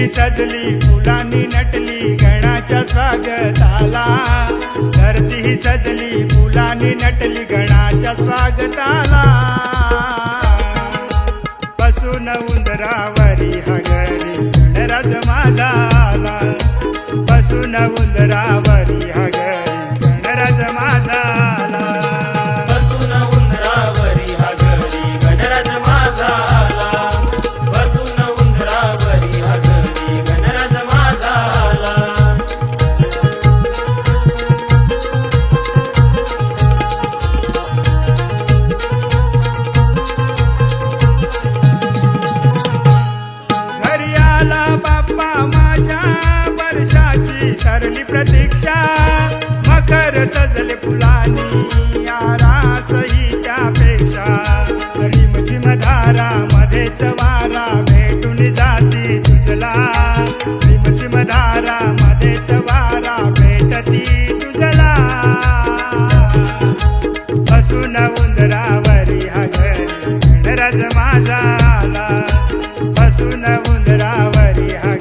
धरती सजली फुलांनी नटली गणाच्या स्वागताला. धरती सजली फुलांनी नटली गणाच्या स्वागताला. बसून उंदरावरी हगरी गणराज माझा आला बसून विसरली प्रतीक्षा मकर सजले फुलानी आरासही त्यापेक्षा. रिमझिम धारा मध्ये चवारा भेटून जाती तुझला. रिमझिम धारा मध्ये चवारा भेटती तुझला. असून उंदरावरी हा घरी माझा आला असून उंदरावरी हा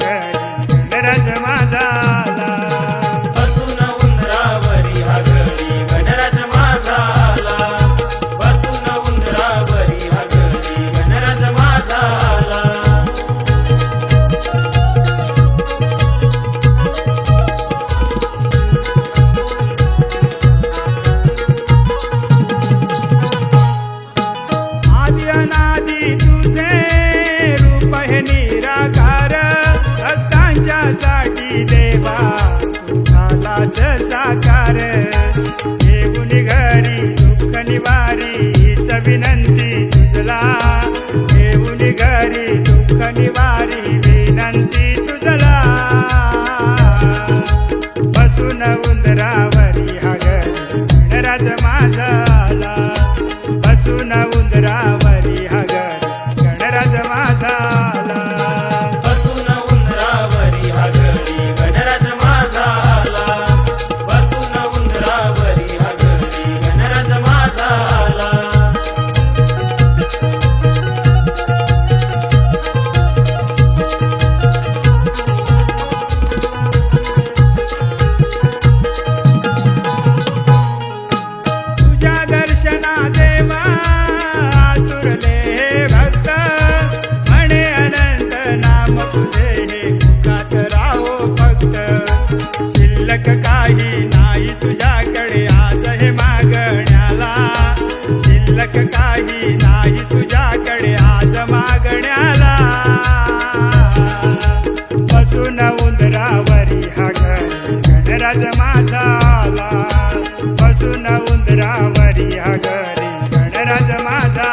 येऊन घरी दुःख निवारी हीच विनंती तुझला. येऊन घरी दुःख निवारी विनंती तुझला. बसून उंदरावरी हा घरी गणराज माझा आला बसून शिल्लक काही नाही तुझ्याकडे आज हे मागण्याला. शिल्लक काही नाही तुझ्याकडे आज मागण्याला. बसून उंदरावरी हा गणराज माझा आला बसून उंदरावरी हा घरी गणराज माझा